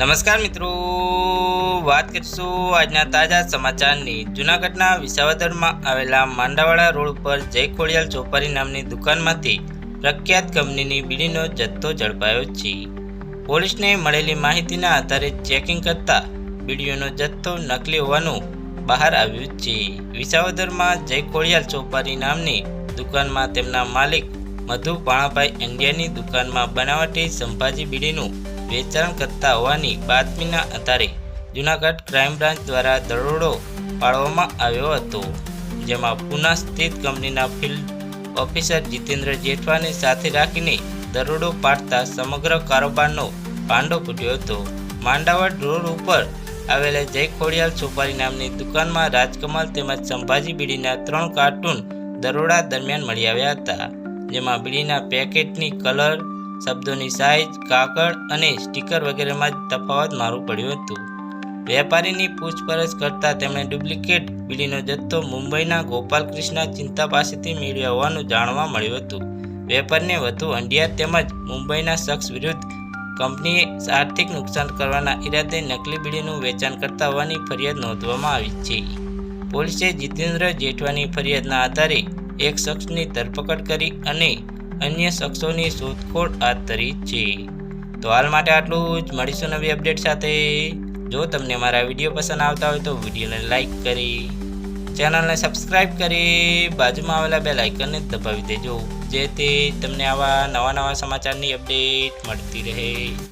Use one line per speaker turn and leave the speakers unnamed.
નમસ્કાર મિત્રો. વાત કરીશું આજના તાજા સમાચારની. જૂનાગઢના વિસાવદરમાં આવેલા માંડાવાડા રોડ ઉપર જય ખોડિયાલ ચોપારી નામની દુકાનમાંથી પ્રખ્યાત કંપનીની બીડીનો જથ્થો ઝડપાયો છે. પોલીસને મળેલી માહિતીના આધારે ચેકિંગ કરતા બીડીઓનો જથ્થો નકલી હોવાનું બહાર આવ્યું છે. વિસાવદરમાં જય ખોડિયાલ ચોપારી નામની દુકાનમાં તેમના માલિક મધુ પાણાભાઈ ઇન્ડિયાની દુકાનમાં બનાવટી સંભાજી બીડીનું વેચાણ કરતા હોવાની બાતમીના આધારે જૂનાગઢ ક્રાઇમ બ્રાન્ચ દ્વારા દરોડો પાડવામાં આવ્યો હતો, જેમાં પુના સ્થિત કંપનીના ફિલ્ડ ઓફિસર જીતેન્દ્ર જેઠવાને સાથે રાખીને દરોડો પાડતા સમગ્ર કારોબારનો પાંડો ફૂટ્યો હતો. માંડાવડ રોડ ઉપર આવેલા જય ખોડિયાલ સુપારી નામની દુકાનમાં રાજકમલ તેમજ સંભાજી બીડીના ત્રણ કાર્ટૂન દરોડા દરમિયાન મળી આવ્યા હતા, જેમાં બીડીના પેકેટની કલર શબ્દોની સાઇઝ કાગળ અને સ્ટીકર વગેરેમાં તફાવત મારું પડ્યું હતું. વેપારીની પૂછપરછ કરતાં તેમણે ડુપ્લિકેટ બીડીનો જથ્થો મુંબઈના ગોપાલકૃષ્ણ ચિંતા પાસેથી મેળવ્યા હોવાનું જાણવા મળ્યું હતું. વેપારીને વધુ અંડિયા તેમજ મુંબઈના શખ્સ વિરુદ્ધ કંપનીએ આર્થિક નુકસાન કરવાના ઈરાદે નકલી બીડીનું વેચાણ કરતા હોવાની ફરિયાદ નોંધવામાં આવી છે. પોલીસે જીતેન્દ્ર જેઠવાની ફરિયાદના આધારે એક શખ્સની ધરપકડ કરી અને અન્ય શખ્સોની શોધખોળ હાથ ધરી છે. તો હાલ માટે આટલું જ. મળીશું નવી અપડેટ સાથે. જો તમને મારા વીડિયો પસંદ આવતા હોય તો વિડીયોને લાઇક કરી, ચેનલને સબસ્ક્રાઇબ કરી, બાજુમાં આવેલા બે લાઇકનને દબાવી દેજો. જેથી તમને આવા નવા નવા સમાચારની અપડેટ મળતી રહે.